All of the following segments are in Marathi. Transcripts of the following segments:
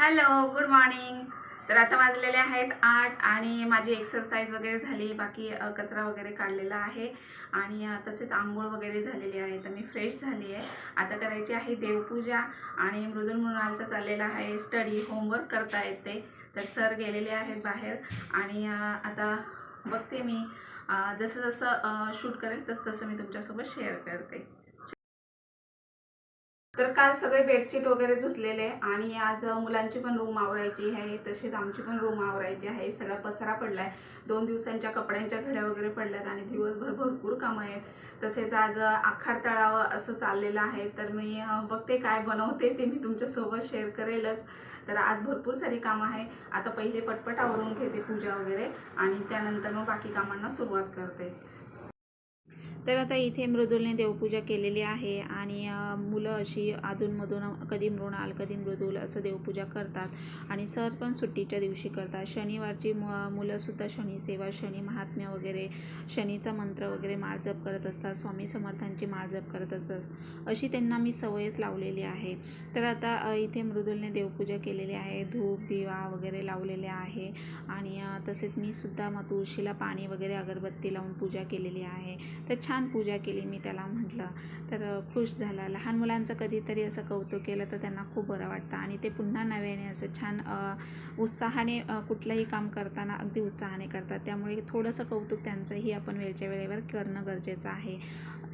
हॅलो गुड मॉर्निंग तर आता वाजलेले आहेत आठ आणि माझी एक्सरसाइज वगैरे झाली बाकी कचरा वगैरे काढलेला आहे. आणि तसेच आंघोळ वगैरे झालेली आहे तर मी फ्रेश झाली आहे. आता करायची आहे देवपूजा आणि मृदुल मृणालचा चाललेला आहे स्टडी होमवर्क करता येते. तर सर गेलेले आहेत बाहेर आणि आता बघते मी जसं जसं शूट करेल तसं तसं मी तुमच्यासोबत शेअर करते. तर काल सगळे बेडशीट वगैरे धुतलेले आणि आज मुलांची पण रूम आवरायची आहे तसेच आमची पण रूम आवरायची आहे. सगळा पसरा पडलाय. दोन दिवसांच्या कपड्यांच्या घड्या वगैरे पडल्यात आणि दिवसभर भरपूर कामं आहेत. तसेच आज आखाड तळावं असं चाललेलं आहे. तर मी बघते काय बनवते ते मी तुमच्यासोबत शेअर करेलच. तर आज भरपूर सारी कामं आहे. आता पहिले पटपट आवरून घेते पूजा वगैरे आणि त्यानंतर मग बाकी कामांना सुरुवात करते. तर आता इथे मृदुलने देवपूजा केलेली आहे आणि मुलं अशी अधूनमधून कधी मृणाल कधी मृदुल असं देवपूजा करतात. आणि सर पण सुट्टीच्या दिवशी करतात. शनिवारची मु मुलंसुद्धा शनिसेवा शनी महात्म्य वगैरे शनीचा मंत्र वगैरे माळजप करत असतात. स्वामी समर्थांची माळजप करत असतात. अशी त्यांना मी सवयच लावलेली आहे. तर आता इथे मृदुलने देवपूजा केलेली आहे. धूप दिवा वगैरे लावलेले आहे. आणि तसेच मी सुद्धा मग तुळशीला पाणी वगैरे अगरबत्ती लावून पूजा केलेली आहे. तर छान पूजा केली मी त्याला म्हटलं. तर खुश झाला. लहान मुलांचं कधीतरी असं कौतुक केलं तर त्यांना खूप बरं वाटतं. आणि ते पुन्हा नव्याने असं छान उत्साहाने कुठलंही काम करताना अगदी उत्साहाने करतात. त्यामुळे थोडंसं कौतुक त्यांचंही आपण वेळच्या वेळेवर करणं गरजेचं आहे.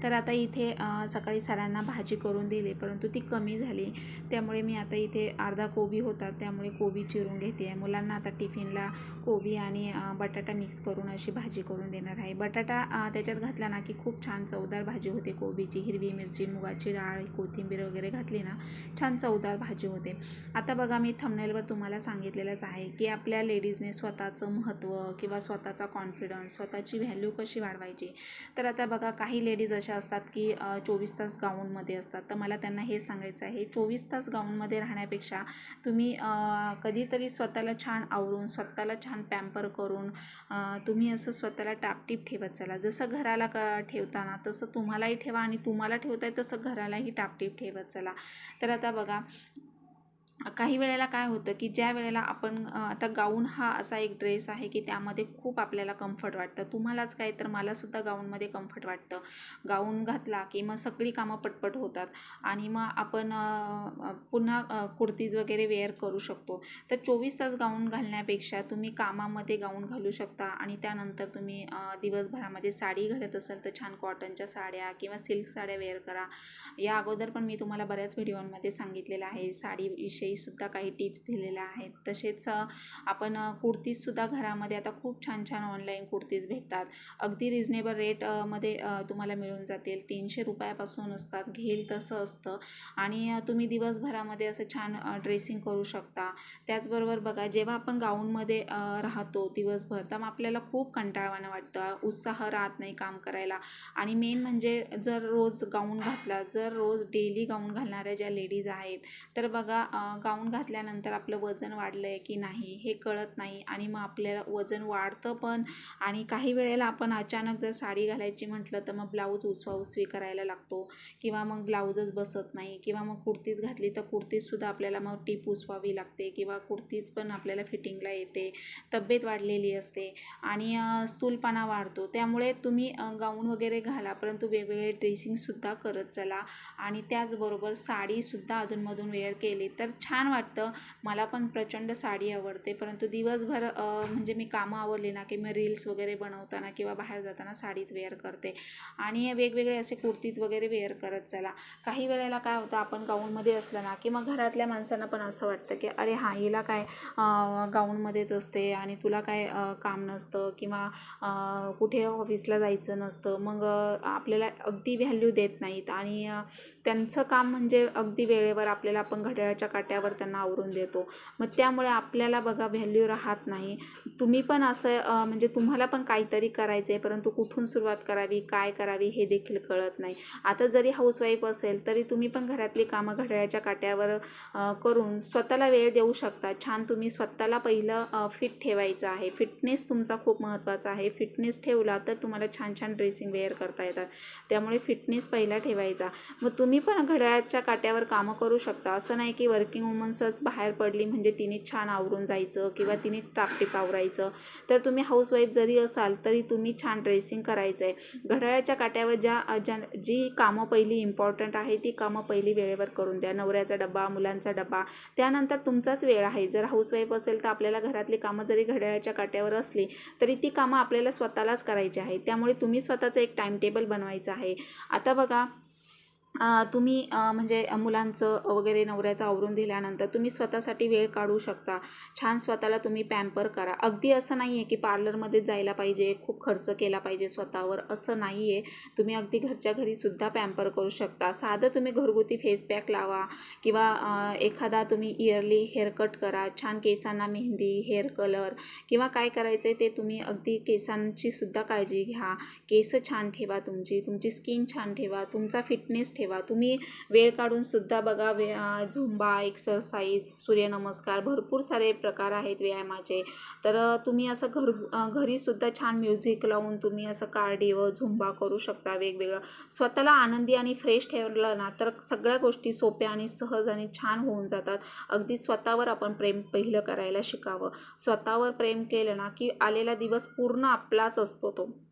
तर आता इथे सकाळी सरांना भाजी करून दिली परंतु ती कमी झाली. त्यामुळे मी आता इथे अर्धा कोबी होता त्यामुळे कोबी चिरून घेते आहे. मुलांना आता टिफिनला कोबी आणि बटाटा मिक्स करून अशी भाजी करून देणार आहे. बटाटा त्याच्यात घातला ना की खूप छान चवदार भाजी होते कोबीची. हिरवी मिरची मुगाची डाळ कोथिंबीर वगैरे घातली ना छान चवदार भाजी होते. आता बघा मी थंबनेलवर तुम्हाला सांगितलेलंच आहे की आपल्या लेडीजने स्वतःचं महत्त्व किंवा स्वतःचा कॉन्फिडन्स स्वतःची व्हॅल्यू कशी वाढवायची? तर आता बघा काही लेडीज अशा असतात की चोवीस तास गाऊनमध्ये असतात. तर मला त्यांना हे सांगायचं आहे. चोवीस तास गाऊनमध्ये राहण्यापेक्षा तुम्ही कधीतरी स्वतःला छान आवरून स्वतःला छान पॅम्पर करून तुम्ही असं स्वतःला टापटीप ठेवत चला. जसं घराला क ठेवताना तसं तुम्हालाही ठेवा आणि तुम्हाला ठेवताय तसं घरालाही टापटीप ठेवत चला. तर आता बघा काही वेळेला काय होतं की ज्या वेळेला आपण आता गाऊन हा असा एक ड्रेस आहे की त्यामध्ये खूप आपल्याला कम्फर्ट वाटतं. तुम्हालाच काय तर मलासुद्धा गाऊनमध्ये कम्फर्ट वाटतं. गाऊन घातला की मग सगळी कामं पटपट होतात आणि मग आपण पुन्हा कुर्तीज वगैरे वेअर करू शकतो. तर चोवीस तास गाऊन घालण्यापेक्षा तुम्ही कामामध्ये गाऊन घालू शकता आणि त्यानंतर तुम्ही दिवसभरामध्ये साडी घालत असाल तर छान कॉटनच्या साड्या किंवा सिल्क साड्या वेअर करा. या अगोदर पण मी तुम्हाला बऱ्याच व्हिडिओंमध्ये सांगितलेलं आहे. साडीविषयी सुद्धा काही टिप्स दिलेल्या आहेत. तसेच आपण कुर्तीजसुद्धा घरामध्ये आता खूप छान छान ऑनलाईन कुर्तीज भेटतात. अगदी रिजनेबल रेटमध्ये तुम्हाला मिळून जातील. तीनशे रुपयापासून असतात. घेईल तसं असतं. आणि तुम्ही दिवसभरामध्ये असं छान ड्रेसिंग करू शकता. त्याचबरोबर बघा जेव्हा आपण गाऊनमध्ये राहतो दिवसभर तर मग आपल्याला खूप कंटाळवाणं वाटतं. उत्साह राहत नाही काम करायला. आणि मेन म्हणजे जर रोज गाऊन घातला जर रोज डेली गाऊन घालणाऱ्या ज्या लेडीज आहेत तर बघा गाऊन घातल्यानंतर आपलं वजन वाढलं आहे की नाही हे कळत नाही आणि मग आपल्याला वजन वाढतं पण आणि काही वेळेला आपण अचानक जर साडी घालायची म्हटलं तर मग ब्लाऊज उसवा उसवी करायला लागतो किंवा मग ब्लाऊजच बसत नाही किंवा मग कुर्तीच घातली तर कुर्तीजसुद्धा आपल्याला मग टीप उसवावी लागते किंवा कुर्तीज पण आपल्याला फिटिंगला येते तब्येत वाढलेली असते आणि स्थूलपणा वाढतो. त्यामुळे तुम्ही गाऊन वगैरे घाला परंतु वेगवेगळे ड्रेसिंगसुद्धा करत चला आणि त्याचबरोबर साडीसुद्धा अधूनमधून वेअर केली तर छान वाटतं. मला पण प्रचंड साडी आवडते. परंतु दिवसभर म्हणजे मी कामं आवडली ना की मी रील्स वगैरे बनवताना किंवा बाहेर जाताना साडीच वेअर करते. आणि वेगवेगळे असे कुर्तीज वगैरे वेअर करत चला. काही वेळेला काय होतं आपण गाऊनमध्ये असलं ना की मग घरातल्या माणसांना पण असं वाटतं की अरे हां हिला काय गाऊनमध्येच असते आणि तुला काय काम नसतं किंवा कुठे ऑफिसला जायचं नसतं. मग आपल्याला अगदी व्हॅल्यू देत नाहीत. आणि त्यांचं काम म्हणजे अगदी वेळेवर आपल्याला आपण घड्याळाच्या काट्यावर त्यांना आवरून देतो. मग त्यामुळे आपल्याला बघा व्हॅल्यू राहत नाही. तुम्ही पण असं म्हणजे तुम्हाला पण काहीतरी करायचं आहे परंतु कुठून सुरुवात करावी काय करावी हे देखील कळत नाही. आता जरी हाऊसवाईफ असेल तरी तुम्ही पण घरातली कामं घड्याळाच्या काट्यावर करून स्वतःला वेळ देऊ शकता. छान तुम्ही स्वतःला पहिलं फिट ठेवायचं आहे. फिटनेस तुमचा खूप महत्त्वाचा आहे. फिटनेस ठेवला तर तुम्हाला छान छान ड्रेसिंग वेअर करता येतात. त्यामुळे फिटनेस पहिला ठेवायचा. मग तुम्ही तुम्ही पण घड्याळाच्या काट्यावर कामं करू शकता. असं नाही की वर्किंग वुमन्सच बाहेर पडली म्हणजे तिने छान आवरून जायचं किंवा तिने टापटीप आवरायचं. तर तुम्ही हाऊसवाईफ जरी असाल तरी तुम्ही छान ड्रेसिंग करायचं आहे घड्याळाच्या काट्यावर ज्या ज्या जी कामं पहिली इम्पॉर्टंट आहे ती कामं पहिली वेळेवर करून द्या. नवऱ्याचा डबा मुलांचा डबा त्यानंतर तुमचाच वेळ आहे. जर हाऊसवाईफ असेल तर आपल्याला घरातली कामं जरी घड्याळाच्या काट्यावर असली तरी ती कामं आपल्याला स्वतःलाच करायची आहे त्यामुळे तुम्ही स्वतःचं एक टाईम टेबल बनवायचं आहे. आता बघा तुम्ही म्हणजे मुलांचं वगैरे नवऱ्याचं आवरून दिल्यानंतर तुम्ही स्वतःसाठी वेळ काढू शकता. छान स्वतःला तुम्ही पॅम्पर करा. अगदी असं नाही आहे की पार्लरमध्येच जायला पाहिजे खूप खर्च केला पाहिजे स्वतःवर. असं नाही आहे तुम्ही अगदी घरच्या घरीसुद्धा पॅम्पर करू शकता. साधं तुम्ही घरगुती फेस पॅक लावा किंवा एखादा तुम्ही इयरली हेअरकट करा. छान केसांना मेहंदी हेअर कलर किंवा काय करायचं आहे ते तुम्ही अगदी केसांचीसुद्धा काळजी घ्या. केस छान ठेवा तुमची. तुमची स्किन छान ठेवा. तुमचा फिटनेस ठेवा. तुम्ही वेळ काढून सुद्धा बघा वे झुंबा एक्सरसाइज सूर्यनमस्कार भरपूर सारे प्रकार आहेत व्यायामाचे. तर तुम्ही असं घर घरीसुद्धा छान म्युझिक लावून तुम्ही असं कार्डिओ झुंबा करू शकता वेगवेगळं. स्वतःला आनंदी आणि फ्रेश ठेवलं ना तर सगळ्या गोष्टी सोप्या आणि सहज आणि छान होऊन जातात. अगदी स्वतःवर आपण प्रेम पहिलं करायला शिकावं. स्वतःवर प्रेम केलं ना की आलेला दिवस पूर्ण आपलाच असतो तो.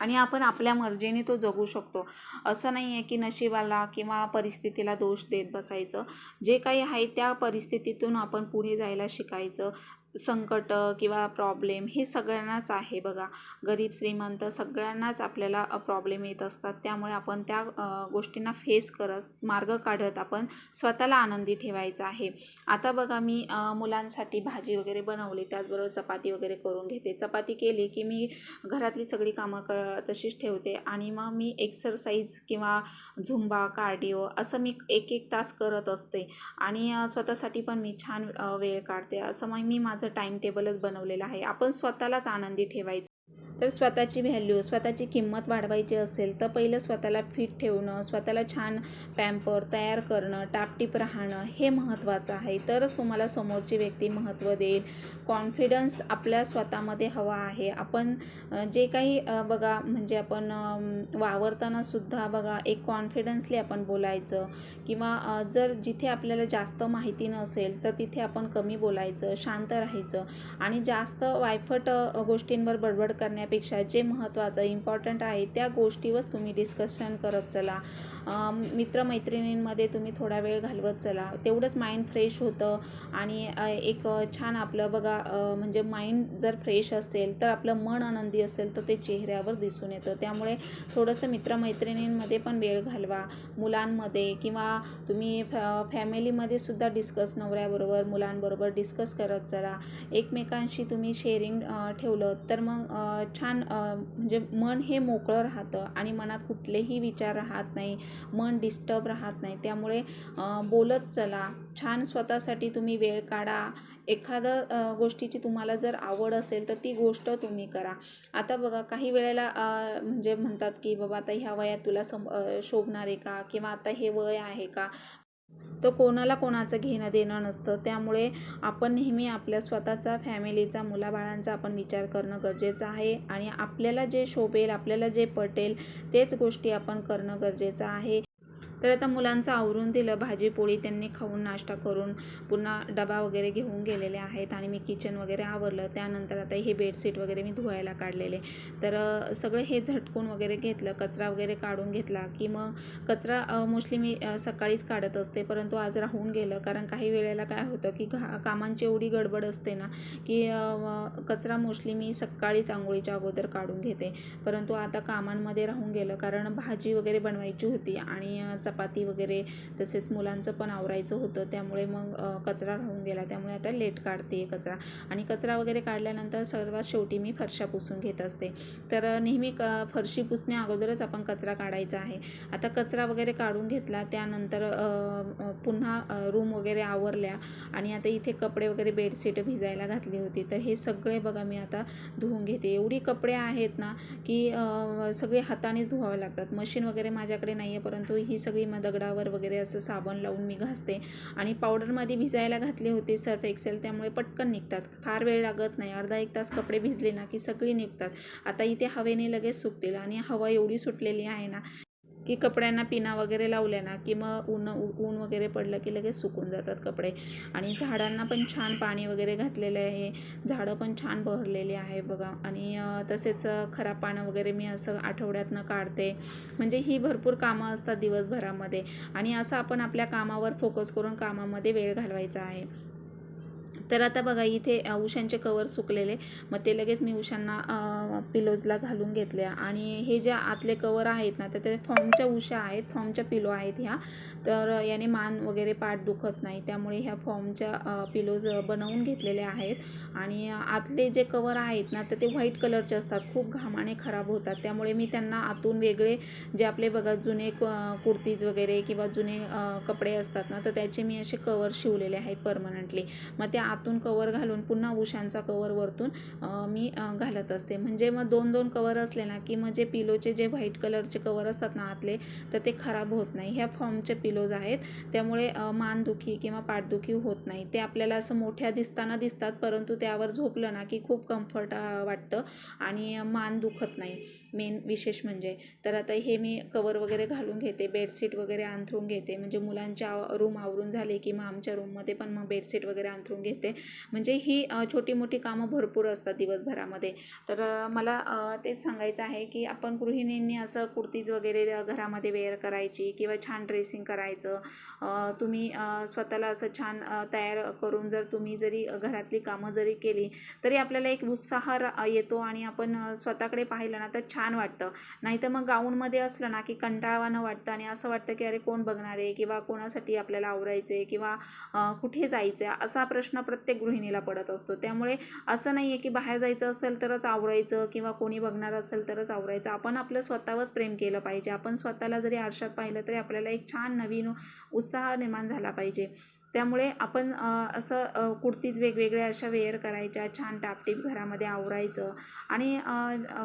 आणि आपण आपल्या मर्जीने तो जगू शकतो. असं नाही आहे की नशिबाला किंवा परिस्थितीला दोष देत बसायचं. जे काही आहे त्या परिस्थितीतून आपण पुढे जायला शिकायचं. संकट किंवा प्रॉब्लेम हे सगळ्यांनाच आहे बघा. गरीब श्रीमंत सगळ्यांनाच आपल्याला प्रॉब्लेम येत असतात. त्यामुळे आपण त्या गोष्टींना फेस करत मार्ग काढत आपण स्वतःला आनंदी ठेवायचं आहे. आता बघा मी मुलांसाठी भाजी वगैरे बनवली. त्याचबरोबर चपाती वगैरे करून घेते. चपाती केली की मी घरातली सगळी कामं क तशीच ठेवते. आणि मग मी एक्सरसाइज किंवा झुंबा कार्डिओ असं मी एक एक तास करत असते. आणि स्वतःसाठी पण मी छान वेळ काढते. असं मग मी माझं टाईम टेबलच बनवलेलं आहे. आपण स्वतःलाच आनंदी ठेवायचं. तर स्वतःची व्हॅल्यू स्वतःची किंमत वाढवायची असेल तर पहिलं स्वतःला फिट ठेवणं स्वतःला छान पॅम्पर तयार करणं टापटीप राहणं हे महत्त्वाचं आहे. तरच तुम्हाला समोरची व्यक्ती महत्त्व देईल. कॉन्फिडन्स आपल्या स्वतःमध्ये हवा आहे. आपण जे काही बघा म्हणजे आपण वावरताना सुद्धा बघा एक कॉन्फिडन्सली आपण बोलायचं. किंवा जर जिथे आपल्याला जास्त माहिती नसेल तर तिथे आपण कमी बोलायचं शांत राहायचं. आणि जास्त वायफट गोष्टींवर बडबड करण्या करण्यापेक्षा जे महत्त्वाचं इम्पॉर्टंट आहे त्या गोष्टीवरच तुम्ही डिस्कशन करत चला. मित्रमैत्रिणींमध्ये तुम्ही थोडा वेळ घालवत चला. तेवढंच माइंड फ्रेश होतं आणि एक छान आपलं बघा म्हणजे माइंड जर फ्रेश असेल तर आपलं मन आनंदी असेल तर ते चेहऱ्यावर दिसून येतं. त्यामुळे थोडंसं मित्रमैत्रिणींमध्ये पण वेळ घालवा. मुलांमध्ये किंवा तुम्ही फॅ फॅमिलीमध्ये सुद्धा डिस्कस नवऱ्याबरोबर मुलांबरोबर डिस्कस करत चला. एकमेकांशी तुम्ही शेअरिंग ठेवलं तर मग छान म्हणजे मन हे मोकळं राहतं आणि मनात कुठलेही विचार राहत नाही मन डिस्टर्ब राहत नाही. त्यामुळे बोलत चला. छान स्वतःसाठी तुम्ही वेळ काढा. एखादं गोष्टीची तुम्हाला जर आवड असेल तर ती गोष्ट तुम्ही करा. आता बघा काही वेळेला म्हणजे म्हणतात की बाबा आता ह्या वयात तुला सम शोभणार आहे का? किंवा आता हे वय आहे का? तर कोणाला कोणाचं घेणं देणं नसतं. त्यामुळे आपण नेहमी आपल्या स्वतःचा फॅमिलीचा मुलाबाळांचा आपण विचार करणं गरजेचं आहे. आणि आपल्याला जे शोभेल आपल्याला जे पटेल तेच गोष्टी आपण करणं गरजेचं आहे. तर आता मुलांचं आवरून दिलं भाजी पोळी त्यांनी खाऊन नाश्ता करून पुन्हा डबा वगैरे घेऊन गेलेले आहेत आणि मी किचन वगैरे आवरलं. त्यानंतर आता हे बेडशीट वगैरे मी धुवायला काढलेले. तर सगळं हे झटकून वगैरे घेतलं कचरा वगैरे काढून घेतला की मग कचरा मोस्टली मी सकाळीच काढत असते. परंतु आज राहून गेलं. कारण काही वेळेला काय होतं की घा कामांची एवढी गडबड असते ना की कचरा मोस्टली मी सकाळीच आंघोळीच्या अगोदर काढून घेते. परंतु आता कामांमध्ये राहून गेलं. कारण भाजी वगैरे बनवायची होती आणि चपाती वगैरे तसेच मुलांचं पण आवरायचं होतं. त्यामुळे मग कचरा राहून गेला. त्यामुळे आता लेट काढते कचरा. आणि कचरा वगैरे काढल्यानंतर सर्वात शेवटी मी फरशा पुसून घेत असते. तर नेहमी क फरशी पुसण्या अगोदरच आपण कचरा काढायचा आहे. आता कचरा वगैरे काढून घेतला त्यानंतर पुन्हा रूम वगैरे आवरल्या आणि आता इथे कपडे वगैरे बेडशीट भिजायला घातली होती. तर हे सगळे बघा मी आता धुवून घेते. एवढी कपडे आहेत ना की सगळे हातानेच धुवावे लागतात. मशीन वगैरे माझ्याकडे नाही आहे परंतु ही सगळी मग दगडावर वगैरे असं साबण लावून मी घासते. आणि पावडरमध्ये भिजायला घातले होते सर्फ एक्सेल त्यामुळे पटकन निघतात. फार वेळ लागत नाही. अर्धा एक तास कपडे भिजले ना की सगळी निघतात. आता इथे हवेने लगेच सुकतील आणि हवा एवढी सुटलेली आहे ना. की कपड्यांना पिना वगैरे लावल्या ना की मग ऊन ऊन वगैरे पडलं की लगेच सुकून जातात कपडे. आणि झाडांना पण छान पाणी वगैरे घातलेलं आहे. झाडं पण छान बहरलेली आहे बघा. आणि तसेच खराब पानं वगैरे मी असं आठवड्यातनं काढते. म्हणजे ही भरपूर कामं असतात दिवसभरामध्ये. आणि असं आपण आपल्या कामावर फोकस करून कामामध्ये वेळ घालवायचा आहे. तर आता बघा इथे उशांचे कवर सुकलेले. मग ते लगेच मी उशांना पिलोजला घालून घेतले आणि हे ज्या आतले कवर आहेत ना तर ते फॉर्मच्या उशा आहेत फॉर्मच्या पिलो आहेत ह्या. तर याने मान वगैरे पाठ दुखत नाही. त्यामुळे ह्या फॉर्मच्या पिलोज बनवून घेतलेल्या आहेत. आणि आतले जे कवर आहेत ना तर ते व्हाईट कलरचे असतात. खूप घामाने खराब होतात. त्यामुळे मी त्यांना आतून वेगळे जे आपले बघा जुने क- कुर्तीज वगैरे किंवा जुने कपडे असतात ना तर त्याचे मी असे कवर शिवलेले आहेत परमनंटली मग ते आतून कवर घालून पुन्हा उशांचा कवर वरतून मी घालत असते. म्हणजे मग दोन दोन कवर असले ना की मग जे पिलोचे जे व्हाईट कलरचे कवर असतात ना आतले तर ते खराब होत नाही. ह्या फॉर्मचे पिलोज आहेत. त्यामुळे मानदुखी किंवा पाठदुखी होत नाही. ते आपल्याला असं मोठ्या दिसताना दिसतात परंतु त्यावर झोपलं ना की खूप कम्फर्ट वाटतं आणि मान दुखत नाही. मेन विशेष म्हणजे. तर आता हे मी कवर वगैरे घालून घेते बेडशीट वगैरे अंथरून घेते. म्हणजे मुलांच्या रूम आवरून झाले की मग आमच्या रूममध्ये पण मग बेडशीट वगैरे अंथरून घेते. म्हणजे ही छोटी मोठी कामं भरपूर असतात दिवसभरामध्ये. तर मला तेच सांगायचं आहे की आपण गृहिणींनी असं कुर्तीज वगैरे घरामध्ये वेअर करायची किंवा छान ड्रेसिंग करायचं. तुम्ही स्वतःला असं छान तयार करून जर तुम्ही जरी घरातली कामं जरी केली तरी आपल्याला एक उत्साह येतो आणि आपण स्वतःकडे पाहिलं ना तर छान वाटतं. नाहीतर मग गाऊनमध्ये असलं ना की कंटाळवानं वाटतं आणि असं वाटतं की अरे कोण बघणार आहे किंवा कोणासाठी आपल्याला आवरायचं आहे किंवा कुठे जायचं आहे असा प्रश्न प्रत्येक प्रत्येक गृहिणीला पडत असतो. त्यामुळे असं नाही आहे की बाहेर जायचं असेल तरच आवरायचं किंवा कोणी बघणार असेल तरच आवरायचं. आपण आपलं स्वतःवरच प्रेम केलं पाहिजे. आपण स्वतःला जरी आरशात पाहिलं तरी आपल्याला एक छान नवीन उत्साह निर्माण झाला पाहिजे. त्यामुळे आपण असं कुर्तीज वेगवेगळ्या अशा वेअर करायच्या छान टापटीप घरामध्ये आवरायचं आणि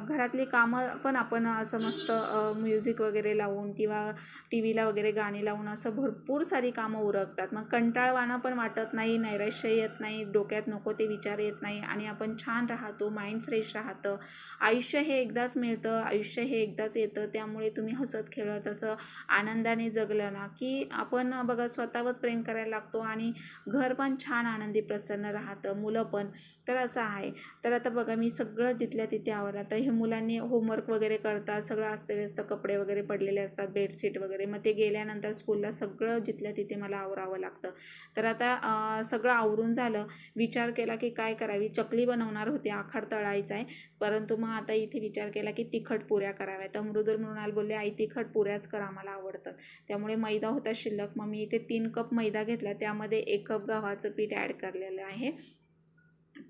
घरातली कामं पण आपण असं मस्त म्युझिक वगैरे लावून किंवा टी व्हीला वगैरे गाणी लावून असं भरपूर सारी कामं उरकतात. मग कंटाळवाणं पण वाटत नाही नैराश्य येत नाही डोक्यात नको ते विचार येत नाही आणि आपण छान राहतो माइंड फ्रेश राहतं. आयुष्य हे एकदाच मिळतं आयुष्य हे एकदाच येतं त्यामुळे तुम्ही हसत खेळत असं आनंदाने जगलं ना की आपण बघा स्वतःवरच प्रेम करायला लागतो. आणि घर पण छान आनंदी प्रसन्न राहतं मुलं पण. तर असं आहे. तर आता बघा मी सगळं जिथल्या तिथे आवडलं आता हे मुलांनी होमवर्क वगैरे करतात सगळं अस्तव्यस्त कपडे वगैरे पडलेले असतात बेडशीट वगैरे. मग ते गेल्यानंतर स्कूलला सगळं जिथल्या तिथे मला आवरावं लागतं. तर आता सगळं आवरून झालं. विचार केला की काय करावी? चकली बनवणार होती आखाड तळायचा आहे परंतु मग आता इथे विचार केला की तिखट पुऱ्या कराव्या तर मृदुल मृणाल बोलले आई तिखट पुऱ्याच करा आम्हाला आवडतात त्यामुळे मैदा होता शिल्लक. मग मी इथे तीन कप मैदा घेतला. त्या त्यामध्ये एक कप गव्हाचं पीठ ॲड करलेलं आहे.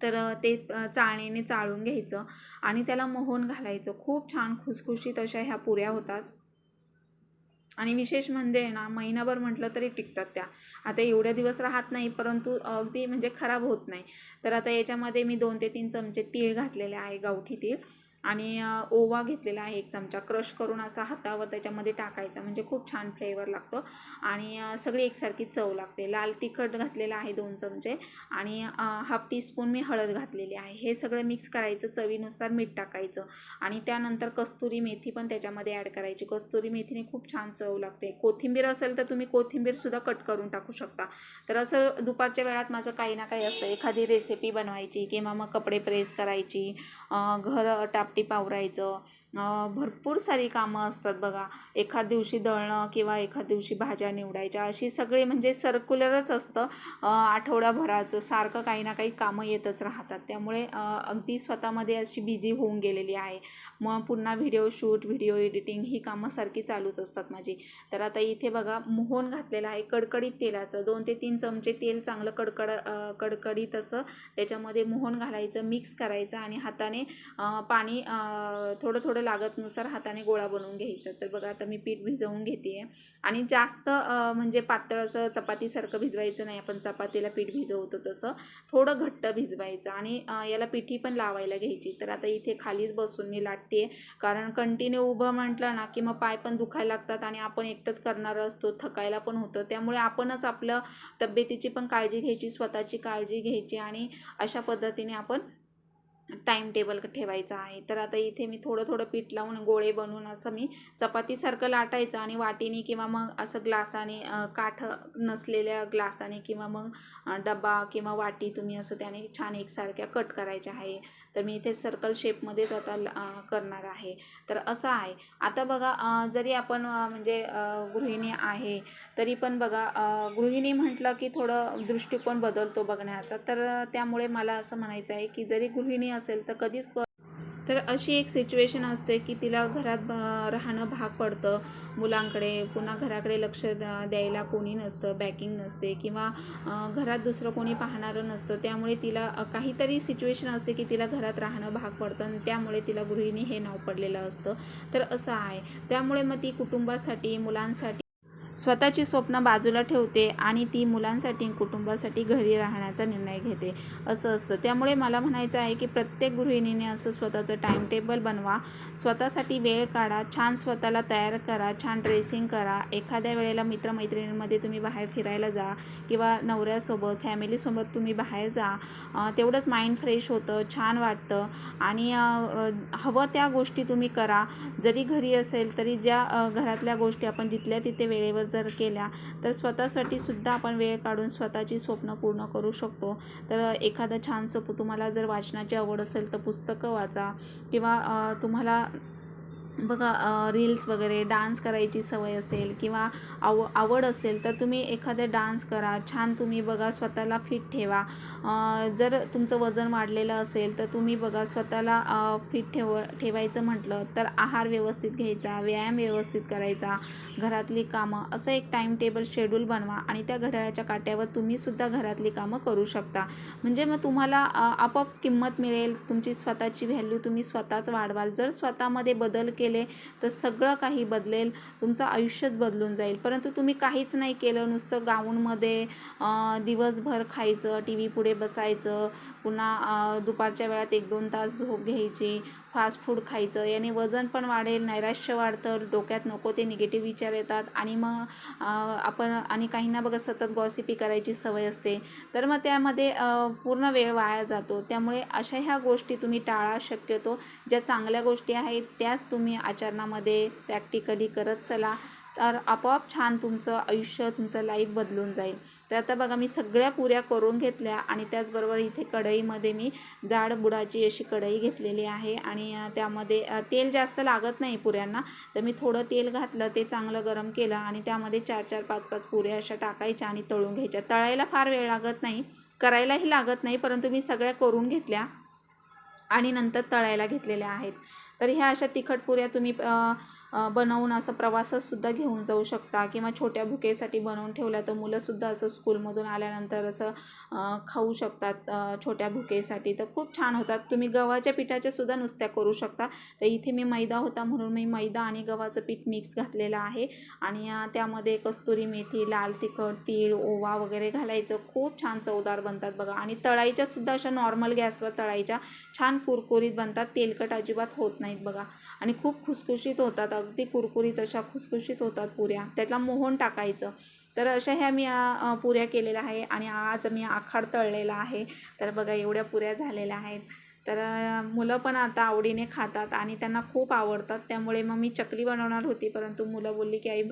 तर ते चाळणीने चाळून घ्यायचं आणि त्याला मोहन घालायचं. खूप छान खुसखुशीत अशा ह्या पुऱ्या होतात. आणि विशेष म्हणजे ना महिनाभर म्हटलं तरी टिकतात त्या. आता एवढ्या दिवस राहत नाही परंतु अगदी म्हणजे खराब होत नाही. तर आता याच्यामध्ये मी दोन ते तीन चमचे तीळ घातलेले आहे गावठी तीळ. आणि ओवा घेतलेला आहे एक चमचा. क्रश करून असा हातावर त्याच्यामध्ये टाकायचा. म्हणजे खूप छान फ्लेवर लागतो. आणि सगळी एकसारखी चव लागते. लाल तिखट घातलेलं आहे दोन चमचे. आणि हाफ टीस्पून मी हळद घातलेली आहे. हे सगळं मिक्स करायचं चवीनुसार मीठ टाकायचं. आणि त्यानंतर कस्तुरी मेथी पण त्याच्यामध्ये ॲड करायची. कस्तुरी मेथीने खूप छान चव लागते. कोथिंबीर असेल तर तुम्ही कोथिंबीरसुद्धा कट करून टाकू शकता. तर असं दुपारच्या वेळात माझं काही ना काही असतं. एखादी रेसिपी बनवायची किंवा मग कपडे प्रेस करायची घर टाप आवरायचं पावरायचं. भरपूर सारी कामं असतात बघा. एखाद दिवशी दळणं किंवा एखाद दिवशी भाज्या निवडायच्या अशी सगळी म्हणजे सर्क्युलरच असतं. आठवड्याभराचं सारखं काही ना काही कामं येतच राहतात. त्यामुळे अगदी स्वतःमध्ये अशी बिझी होऊन गेलेली आहे. मग पुन्हा व्हिडिओ शूट व्हिडिओ एडिटिंग ही कामं सारखी चालूच असतात माझी. तर आता इथे बघा मोहन घातलेलं आहे कडकडीत तेलाचं. दोन ते तीन चमचे तेल चांगलं कडकड कडकडीत असं. त्याच्यामध्ये मोहन घालायचं मिक्स करायचं आणि हाताने पाणी थोडं थोडं लागतनुसार हाताने गोळा बनवून घ्यायचा. तर बघा आता मी पीठ भिजवून घेते आणि जास्त म्हणजे पातळ असं चपातीसारखं भिजवायचं नाही. आपण चपातीला पीठ भिजवतो तसं. थोडं घट्ट भिजवायचं आणि याला पिठी पण लावायला घ्यायची. तर आता इथे खालीच बसून मी लाटते कारण कंटिन्यू उभं म्हटलं ना की मग पाय पण दुखायला लागतात आणि आपण एकटंच करणार असतो. थकायला पण होतं. त्यामुळे आपणच आपलं तब्येतीची पण काळजी घ्यायची स्वतःची काळजी घ्यायची आणि अशा पद्धतीने आपण टाईम टेबल ठेवायचा आहे. तर आता इथे मी थोडं थोडं पीठ लावून गोळे बनवून असं मी चपातीसारखं लाटायचं आणि वाटीने किंवा मग असं ग्लासाने काठ नसलेल्या ग्लासाने किंवा मग डबा किंवा वाटी तुम्ही असं त्याने छान एकसारख्या कट करायच्या आहे. तर मी इथे सर्कल शेपमध्येच आता ल- करणार आहे. तर असं आहे. आता बघा जरी आपण म्हणजे गृहिणी आहे तरी पण बघा गृहिणी म्हटलं की थोडं दृष्टिकोन बदलतो बघण्याचा. तर त्यामुळे मला असं म्हणायचं आहे की जरी गृहिणी असेल तर कधीच तर अशी एक सिच्युएशन असते की तिला घरात राहणं भाग पडतं. मुलांकडे पुन्हा घराकडे लक्ष द- द्यायला कोणी नसतं बॅकिंग नसते किंवा घरात दुसरं कोणी पाहणारं नसतं. त्यामुळे तिला काहीतरी सिच्युएशन असते की तिला घरात राहणं भाग पडतं आणि त्यामुळे तिला गृहिणी हे नाव पडलेलं असतं. तर असं आहे. त्यामुळे मग ती कुटुंबासाठी मुलांसाठी स्वतःची स्वप्न बाजूला ठेवते आणि ती मुलांसाठी कुटुंबासाठी घरी राहण्याचा निर्णय घेते. असं असतं. त्यामुळे मला म्हणायचं आहे की प्रत्येक गृहिणीने असं स्वतःचं टाईमटेबल बनवा. स्वतःसाठी वेळ काढा. छान स्वतःला तयार करा. छान ड्रेसिंग करा. एखाद्या वेळेला मित्रमैत्रिणींमध्ये तुम्ही बाहेर फिरायला जा किंवा नवऱ्यासोबत फॅमिलीसोबत तुम्ही बाहेर जा. तेवढंच माइंड फ्रेश होतं छान वाटतं. आणि हवं त्या गोष्टी तुम्ही करा. जरी घरी असेल तरी ज्या घरातल्या गोष्टी आपण जिथल्या तिथे वेळेवर जर केल्या तर स्वतःसाठी सुद्धा आपण वेळ काढून स्वतःची स्वप्न पूर्ण करू शकतो. तर एखादं छानसं तुम्हाला जर वाचनाची आवड असेल तर पुस्तकं वाचा किंवा तुम्हाला बघा रील्स वगैरे डान्स करायची सवय असेल किंवा आव आवड असेल तर तुम्ही एखादं डान्स करा. छान तुम्ही बघा स्वतःला फिट ठेवा. जर तुमचं वजन वाढलेलं असेल तर तुम्ही बघा स्वतःला फिट ठेव ठेवायचं म्हटलं तर आहार व्यवस्थित घ्यायचा व्यायाम व्यवस्थित करायचा घरातली कामं असं एक टाईम टेबल शेड्यूल बनवा आणि त्या घड्याळाच्या काट्यावर तुम्हीसुद्धा घरातली कामं करू शकता. म्हणजे मग तुम्हाला आपोआप किंमत मिळेल तुमची स्वतःची व्हॅल्यू तुम्ही स्वतःच वाढवाल. जर स्वतःमध्ये बदल केले तर सगळं काही बदलेल तुमचं आयुष्यच बदलून जाईल. परंतु तुम्ही काहीच नाही केलं नुसतं गाऊनमध्ये दिवसभर खायचं टी व्ही पुढे बसायचं पुन्हा दुपारच्या वेळात एक दोन तास झोप घ्यायची फास्ट फूड खायचं याने वजन पण वाढेल नैराश्य वाढतं डोक्यात नको ते निगेटिव्ह विचार येतात. आणि मग आपण आणि काहींना बघा सतत गॉसिपी करायची सवय असते. तर मग त्यामध्ये पूर्ण वेळ वाया जातो. त्यामुळे अशा ह्या गोष्टी तुम्ही टाळा शक्यतो. ज्या चांगल्या गोष्टी आहेत त्याच तुम्ही आचरणामध्ये प्रॅक्टिकली करत चला. तर आपोआप छान तुमचं आयुष्य तुमचं लाईफ बदलून जाईल. तर आता बघा मी सगळ्या पुऱ्या करून घेतल्या आणि त्याचबरोबर इथे कढईमध्ये मी जाड बुडाची अशी कढई घेतलेली आहे आणि त्यामध्ये तेल जास्त लागत नाही पुऱ्यांना. तर मी थोडं तेल घातलं ते चांगलं गरम केलं आणि त्यामध्ये चार चार पाच पाच पुऱ्या अशा टाकायच्या आणि तळून घ्यायच्या. तळायला फार वेळ लागत नाही करायलाही लागत नाही परंतु मी सगळ्या करून घेतल्या आणि नंतर तळायला घेतलेल्या आहेत. तर ह्या अशा तिखट पुऱ्या तुम्ही बनवून असं प्रवासातसुद्धा घेऊन जाऊ शकता किंवा छोट्या भुकेसाठी बनवून ठेवल्या तर मुलंसुद्धा असं स्कूलमधून आल्यानंतर असं खाऊ शकतात छोट्या भुकेसाठी. तर खूप छान होतात. तुम्ही गव्हाच्या पिठाच्यासुद्धा नुसत्या करू शकता. तर इथे मी मैदा होता म्हणून मी मैदा आणि गव्हाचं पीठ मिक्स घातलेलं आहे. आणि त्यामध्ये कस्तुरी मेथी लाल तिखट तीळ ओवा वगैरे घालायचं. खूप छान चवदार बनतात बघा. आणि तळाईच्यासुद्धा अशा नॉर्मल गॅसवर तळायच्या छान कुरकुरीत बनतात. तेलकट अजिबात होत नाहीत बघा. आणि खूप खुसखुशीत होतात. अगदी कुरकुरीत अशा खुसखुशीत होतात पुऱ्या. त्यातला मोहन टाकायचं. तर अशा ह्या मी पुऱ्या केलेल्या आहे आणि आज मी आखाड तळलेला आहे. तर बघा एवढ्या पुऱ्या झालेल्या आहेत. तर मुलं पण आता आवडीने खातात आणि त्यांना खूप आवडतात. त्यामुळे मग मी चकली बनवणार होती परंतु मुलं बोलली की आई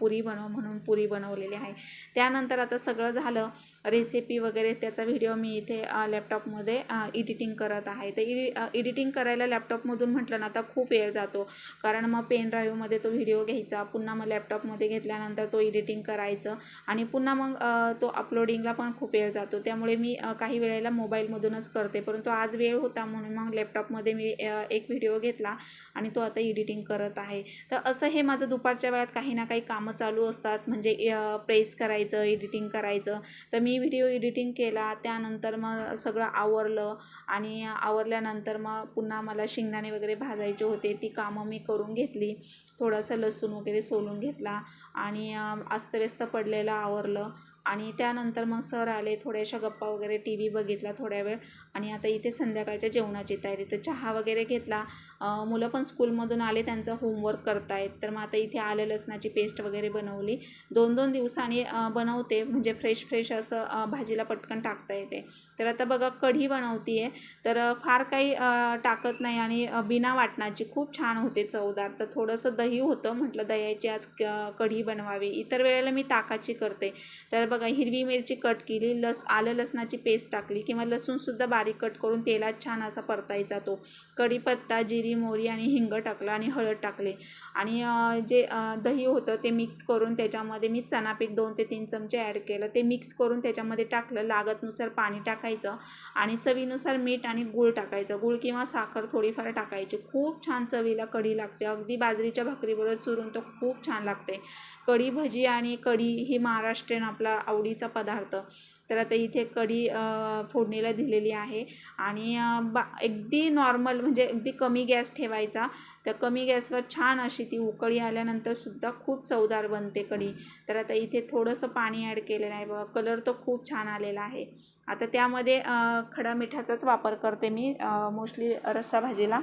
पुरी बनव म्हणून पुरी बनवलेली आहे. त्यानंतर आता सगळं झालं. रेसिपी वगैरे त्याचा व्हिडिओ मी इथे लॅपटॉपमध्ये एडिटिंग करत आहे. तर इडि एडिटिंग करायला लॅपटॉपमधून म्हटलं ना आता खूप वेळ जातो. कारण मग पेन ड्राईव्हमध्ये तो व्हिडिओ घ्यायचा पुन्हा मग लॅपटॉपमध्ये घेतल्यानंतर तो एडिटिंग करायचं आणि पुन्हा मग तो अपलोडिंगला पण खूप वेळ जातो. त्यामुळे मी काही वेळेला मोबाईलमधूनच करते. परंतु आज वेळ होता म्हणून मग लॅपटॉपमध्ये मी एक व्हिडिओ घेतला आणि तो आता एडिटिंग करत आहे. तर असं हे माझं दुपारच्या वेळात काही ना काही कामं चालू असतात. म्हणजे प्रेस करायचं एडिटिंग करायचं. तर मी व्हिडिओ एडिटिंग केला त्यानंतर मग सगळं आवरलं आणि आवरल्यानंतर मग पुन्हा मला शेंगदाणे वगैरे भाजायचे होते ती कामं मी करून घेतली. थोडंसं लसूण वगैरे सोलून घेतला आणि अस्तव्यस्त पडलेलं आवरलं. आणि त्यानंतर मग सर आले थोड्याशा गप्पा वगैरे टी व्ही बघितला थोड्या वेळ. आणि आता इथे संध्याकाळच्या जेवणाची तयारी. तर चहा वगैरे घेतला. मुलं पण स्कूलमधून आले त्यांचं होमवर्क करतायत. तर मग आता इथे आलं लसणाची पेस्ट वगैरे बनवली. दोन दोन दिवसांनी बनवते. म्हणजे फ्रेश फ्रेश असं भाजीला पटकन टाकता येते. तर आता बघा कढी बनवते आहे तर फार काही टाकत नाही आणि बिना वाटणाची खूप छान होते चवदार तर थोडंसं दही होतं म्हटलं दह्याची आज क- कढी बनवावी. इतर वेळेला मी ताकाची करते. तर बघा हिरवी मिरची कट केली लस आलं लसणाची पेस्ट टाकली किंवा लसूणसुद्धा बारीक कट करून तेलात छान असा परतायचा तो. कढीपत्ता जिरी मोहरी आणि हिंग टाकलं आणि हळद टाकले. आणि जे दही होतं ते मिक्स करून त्याच्यामध्ये मी चणापीठ दोन ते तीन चमचे ॲड केलं. ते मिक्स करून त्याच्यामध्ये टाकलं. लागतनुसार पाणी टाकायचं आणि चवीनुसार मीठ आणि गूळ टाकायचं. गूळ किंवा साखर थोडीफार टाकायची. खूप छान चवीला कढी लागते. अगदी बाजरीच्या भाकरीबरोबर चुरून तर खूप छान लागते. कढी भजी आणि कढी ही महाराष्ट्रीयन आपला आवडीचा पदार्थ. तर आता इथे कढी फोडणीला दिलेली आहे. आणि बा अगदी नॉर्मल म्हणजे अगदी कमी गॅस ठेवायचा. त्या कमी गॅसवर छान अशी ती उकळी आल्यानंतरसुद्धा खूप चवदार बनते कढी. तर आता इथे थोडंसं पाणी ॲड केलेलं आहे. बघा कलर तर खूप छान आलेला आहे. आता त्यामध्ये खडा मिठाचाच वापर करते मी मोस्टली रस्सा भाजीला.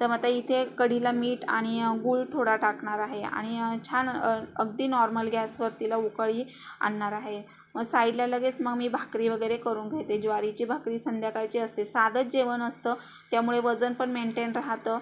तर मग आता इथे कढीला मीठ आणि गूळ थोडा टाकणार आहे. आणि छान अगदी नॉर्मल गॅसवर तिला उकळी आणणार आहे. मग साईडला लगेच मग मी भाकरी वगैरे करून घेते. ज्वारीची भाकरी संध्याकाळची असते. साधंच जेवण असतं. त्यामुळे वजन पण मेंटेन राहतं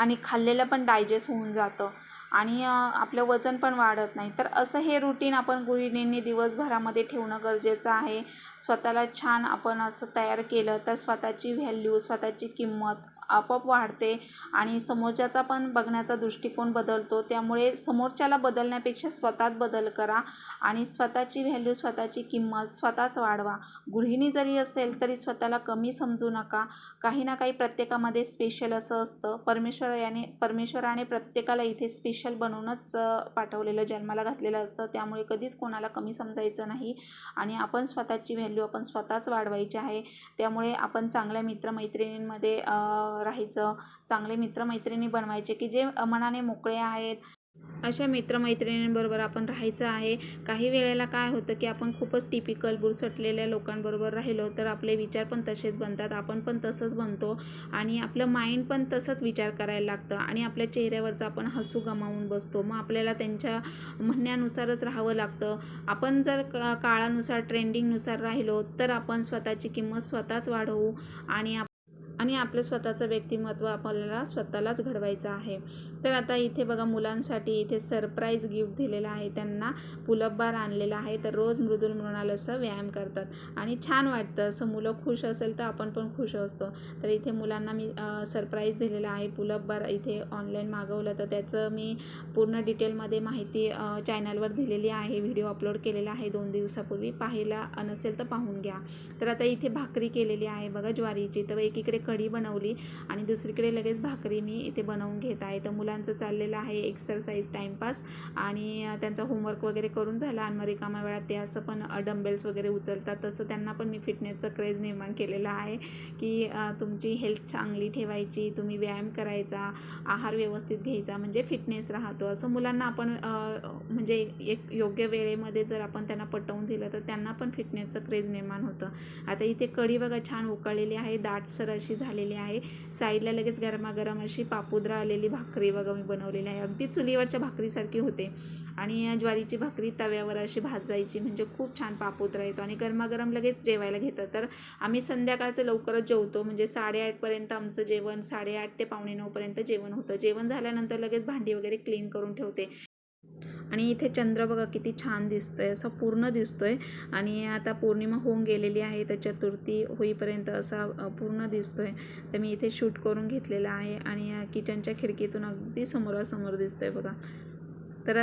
आणि खाल्लेलं पण डायजेस्ट होऊन जातं. आणि आपलं वजन पण वाढत नाही. तर असं हे रुटीन आपण गृहिणींनी दिवसभरामध्ये ठेवणं गरजेचं आहे. स्वतःला छान आपण असं तयार केलं तर स्वतःची व्हॅल्यू स्वतःची किंमत आपोआप वाढते आणि समोरच्याचा पण बघण्याचा दृष्टिकोन बदलतो. त्यामुळे समोरच्याला बदलण्यापेक्षा स्वतःत बदल करा आणि स्वतःची व्हॅल्यू स्वतःची किंमत स्वतःच वाढवा. गृहिणी जरी असेल तरी स्वतःला कमी समजू नका. काही ना काही प्रत्येकामध्ये स्पेशल असं असतं. परमेश्वर याने परमेश्वराने प्रत्येकाला इथे स्पेशल बनवूनच पाठवलेलं जन्माला घातलेलं असतं. त्यामुळे कधीच कोणाला कमी समजायचं नाही आणि आपण स्वतःची व्हॅल्यू आपण स्वतःच वाढवायची आहे. त्यामुळे आपण चांगल्या मित्रमैत्रिणींमध्ये राहायचं चांगले मित्रमैत्रिणी बनवायचे की जे मनाने मोकळे आहेत. अशा मित्रमैत्रिणींबरोबर आपण राहायचं आहे. काही वेळेला काय होतं की आपण खूपच टिपिकल बुरसटलेल्या लोकांबरोबर राहिलो तर आपले विचार पण तसेच बनतात. आपण पण तसंच बनतो आणि आपलं माइंड पण तसंच विचार करायला लागतं आणि आपल्या चेहऱ्यावरचं आपण हसू गमावून बसतो. मग आपल्याला त्यांच्या म्हणण्यानुसारच राहावं लागतं. आपण जर काळानुसार ट्रेंडिंगनुसार राहिलो तर आपण स्वतःची किंमत स्वतःच वाढवू आणि आणि आपलं स्वतःचं व्यक्तिमत्व आपल्याला स्वतःलाच घडवायचं आहे. तर आता इथे बघा मुलांसाठी इथे सरप्राईज गिफ्ट दिलेलं आहे. त्यांना पुलप बार आणलेला आहे. तर रोज मृदुल मृणाल असं व्यायाम करतात. आणि छान वाटतं. असं मुलं खुश असेल तर आपण पण खुश असतो. तर इथे मुलांना मी सरप्राईज दिलेलं आहे. पुलप बार इथे ऑनलाईन मागवलं. तर त्याचं मी पूर्ण डिटेलमध्ये माहिती चॅनलवर दिलेली आहे. व्हिडिओ अपलोड केलेला आहे. दोन दिवसापूर्वी पाहायला नसेल तर पाहून घ्या. तर आता इथे भाकरी केलेली आहे. बघा ज्वारीची. तर एकीकडे कढी बनवली आणि दुसरीकडे लगेच भाकरी मी इथे बनवून घेत आहे. तर मुलांचं चाललेलं आहे एक्सरसाइज टाईमपास आणि त्यांचा होमवर्क वगैरे करून झाला. आणि मग रिकाम्या वेळात ते असं पण डंबेल्स वगैरे उचलतात. तसं त्यांना पण मी फिटनेसचं क्रेज निर्माण केलेला आहे की तुमची हेल्थ चांगली ठेवायची तुम्ही व्यायाम करायचा आहार व्यवस्थित घ्यायचा म्हणजे फिटनेस राहतो. असं मुलांना आपण म्हणजे एक योग्य वेळेमध्ये जर आपण त्यांना पटवून दिलं तर त्यांना पण फिटनेसचं क्रेज निर्माण होतं. आता इथे कढी बघा छान उकळलेली आहे. दाटसर अशी झालेली आहे. साईडला लगेच गरमागरम अशी पापुद्रा आलेली भाकरी बघा मी बनवलेली आहे. अगदी चुलीवरच्या भाकरीसारखी होते. आणि ज्वारीची भाकरी तव्यावर अशी भाजायची म्हणजे खूप छान पापोतरा येतो. आणि गरमागरम लगेच जेवायला घेतं तर आम्ही संध्याकाळचं लवकरच जेवतो. म्हणजे साडेआठपर्यंत आमचं जेवण साडेआठ ते पावणे नऊपर्यंत जेवण होतं. जेवण झाल्यानंतर लगेच भांडी वगैरे क्लीन करून ठेवते. आणि इथे चंद्र बघा किती छान दिसतोय असं पूर्ण दिसतोय. आणि आता पौर्णिमा होऊन गेलेली आहे तर चतुर्थी होईपर्यंत असा पूर्ण दिसतोय. तर मी इथे शूट करून घेतलेला आहे आणि किचनच्या खिडकीतून अगदी समोरासमोर दिसतोय बघा. तर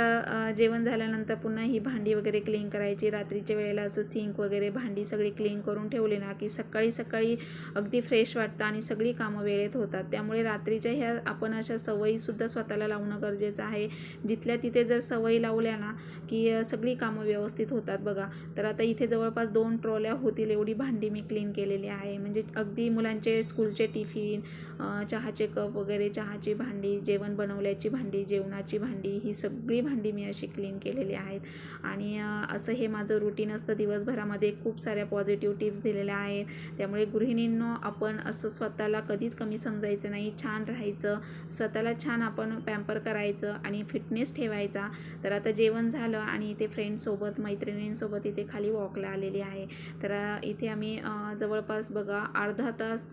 जेवण झाल्यानंतर पुन्हा ही भांडी वगैरे क्लीन करायची. रात्रीच्या वेळेला असं सिंक वगैरे भांडी सगळी क्लीन करून ठेवली ना की सकाळी सकाळी अगदी फ्रेश वाटतं आणि सगळी कामं वेळेत होतात. त्यामुळे रात्रीच्या ह्या आपण अशा सवयीसुद्धा स्वतःला लावणं गरजेचं आहे. जिथल्या तिथे जर सवयी लावल्या ना की सगळी कामं व्यवस्थित होतात बघा. तर आता इथे जवळपास दोन ट्रॉल्या होतील एवढी भांडी मी क्लीन केलेली आहे. म्हणजे अगदी मुलांचे स्कूलचे टिफिन चहाचे कप वगैरे चहाची भांडी जेवण बनवल्याची भांडी जेवणाची भांडी ही सगळी सगळी भांडी मी अशी क्लीन केलेली आहेत. आणि असं हे माझं रुटीन असतं. दिवसभरामध्ये खूप साऱ्या पॉझिटिव्ह टिप्स दिलेल्या आहेत. त्यामुळे गृहिणींनो आपण असं स्वतःला कधीच कमी समजायचं नाही. छान राहायचं. स्वतःला छान आपण पॅम्पर करायचं आणि फिटनेस ठेवायचा. तर आता जेवण झालं आणि इथे फ्रेंड्ससोबत मैत्रिणींसोबत इथे खाली वॉकला आलेली आहे. तर इथे आम्ही जवळपास बघा अर्धा तास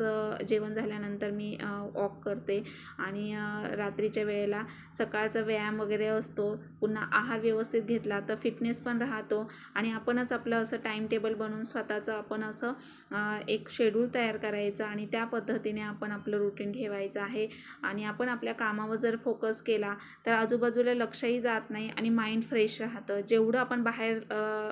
जेवण झाल्यानंतर मी वॉक करते. आणि रात्रीच्या वेळेला सकाळचा व्यायाम वगैरे असतो. पुन्हा आहार व्यवस्थित घेतला तर फिटनेस पण राहतो. आणि आपणच आपलं असं टाईम टेबल बनवून स्वतःचं आपण असं एक शेड्यूल तयार करायचं आणि त्या पद्धतीने आपण आपलं रुटीन ठेवायचं आहे. आणि आपण आपल्या कामावर जर फोकस केला तर आजूबाजूला लक्षही जात नाही आणि माइंड फ्रेश राहतं. जेवढं आपण बाहेर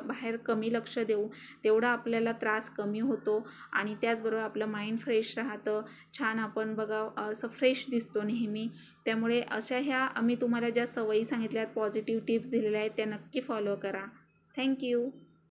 बाहेर कमी लक्ष देऊ तेवढा आपल्याला त्रास कमी होतो आणि त्याचबरोबर आपलं माइंड फ्रेश राहतं. छान आपण बघा असं फ्रेश दिसतो नेहमी. त्यामुळे अशा ह्या आम्ही तुम्हाला ज्या सवयी सांगितल्या आहेत पॉझिटिव्ह टिप्स दिलेल्या आहेत त्या नक्की फॉलो करा. थँक्यू